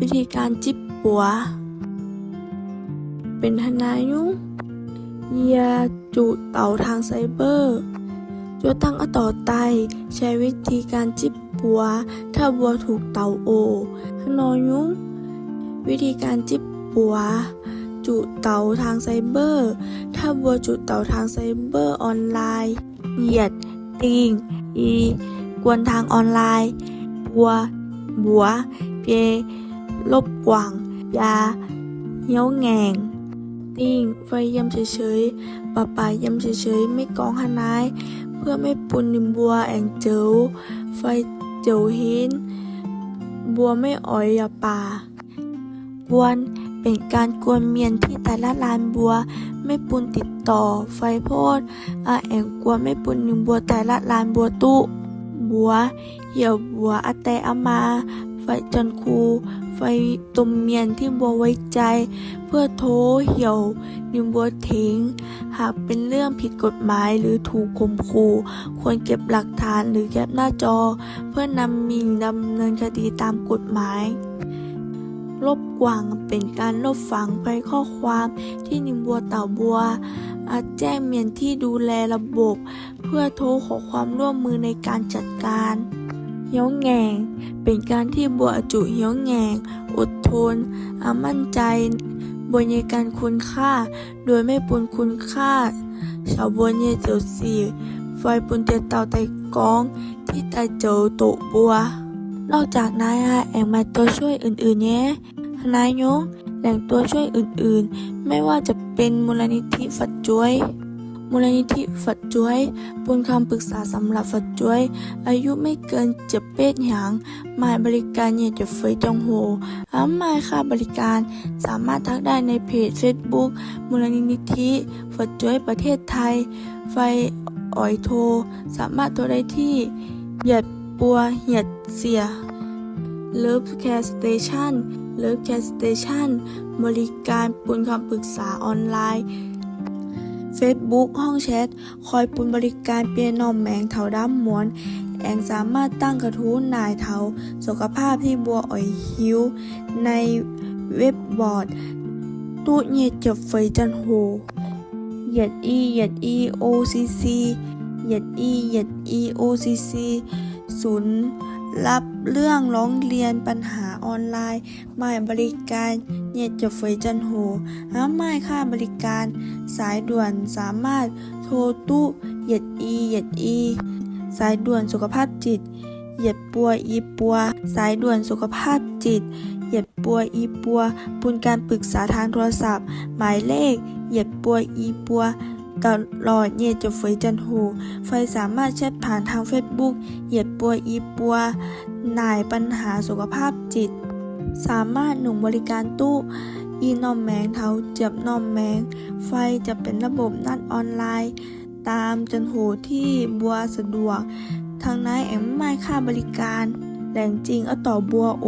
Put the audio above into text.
วิธีการจิบปัว เป็นทนายุเหยาจุเต่าทางไซเบอร์จัวตั้งอต่อไต ใช้วิธีการจิบปัว ถ้าบัวถูกเต่าโอฮนอยุวิธีการจิบปัว จุเต่าทางไซเบอร์ ถ้าบัวจุเต่าทางไซเบอร์ออนไลน์เหยียดติงอี กวนทางออนไลน์ บัว บัว เป ลบกว่างยาเหี้ยวแง่งติ้งไฟเยี่ยเฉยๆป่าป่าเยี่ยเฉยๆไม่กองหานายเพื่อไม่ปุนนิมบัวแองเจวไฟเจียวหินบัวไม่อ่อยอย่าป่ากวนเป็นการกวนเมียนที่แต่ละลานบัวไม่ปุนติดต่อ ไฟโพดอาแองกวนไม่ปุนนิมบัวแต่ละลานบัวตุบัว เหี่ยวบัวอาแตอามา ไฟจนคู ไฟตุมเมียนที่บัวไว้ใจ เพื่อโทเหี่ยว นิมบัวทิ้งหากเป็นเรื่องผิดกฎหมายหรือถูกข่มขู่ควรเก็บหลักฐานหรือแคปหน้าจอ เพื่อนำมีดำเนินคดีตามกฎหมายลบกวางเป็นการลบฝังไปข้อความที่นิมบัวเต่าบัว อาจแจ้งเมียนที่ดูแลระบบ เพื่อโทรขอความร่วมมือในการจัดการ เหี้ยวแหง่งเป็นการที่บัวจุเหี้ยวแหง่งอดทนอามั่นใจบนในการคุณค่า โดยไม่ปุนคุณค่าชาวบัวเยเจียวสีไฟปุนเตียเต่าไตกอง ที่ไตเจียวโตบัว นอกจากนายฮะแองมาตัวช่วยอื่นๆเนี้ยนายยงแหล่งตัวช่วยอื่นๆ ไม่ว่าจะเป็นมูลนิธิฝัดจ้วย มูลนิธิฝัดจ้วยปุนคำปรึกษาสำหรับฝัดจ้วย อายุไม่เกินเจ็บเป็ดหยางหมายบริการเย่จะเฟยจงโหอ้าหมายค่าบริการสามารถทักได้ในเพจ Facebook มูลนิธิฝัดจ้วยประเทศไทย ไฟอ่อยโทร สามารถโทรได้ที่เหยียดปัวเหยียดเสีย Love Care Station Love Care Station บริการปุนคำปรึกษาออนไลน์ Facebook ห้องแชท คอยปุนบริการเปียนอมแมงเถาด้ามมวน แองสามารถตั้งกระทู้นายเถาสุขภาพที่บัวอ่อยหิว ในเว็บบอร์ด ตู้เยียดเจ็บเฟจันโหเหยียดอีเหยียดอี OCC เหยียดอีเหยียดอี OCC ศูนย์ รับเรื่องร้องเรียนปัญหาออนไลน์หมายบริการเหยียดจะเฟยจันโหห้ามหมายค่าบริการ สายด่วนสามารถโทรตู้เหยียดอีเหยียดอี สายด่วนสุขภาพจิต เหยียดปัวอีปัว สายด่วนสุขภาพจิต เหยียดปัวอีปัวปุนการปรึกษาทางโทรศัพท์ หมายเลข เหยียดปัวอีปัว ตลอดเหยียดจะเฟยจันโหไฟสามารถแชทผ่านทาง Facebook เหยียดปัวอีปัวหน่ายปัญหาสุขภาพจิต สามารถหนุนบริการตู้ อีนอมแมงเทาเจ็บนอมแมง ไฟจะเป็นระบบนัดออนไลน์ ตามจันโหที่บัวสะดวก ทางนายแอมไม่ค่าบริการ แหล่งจริงเอาต่อบัวโอ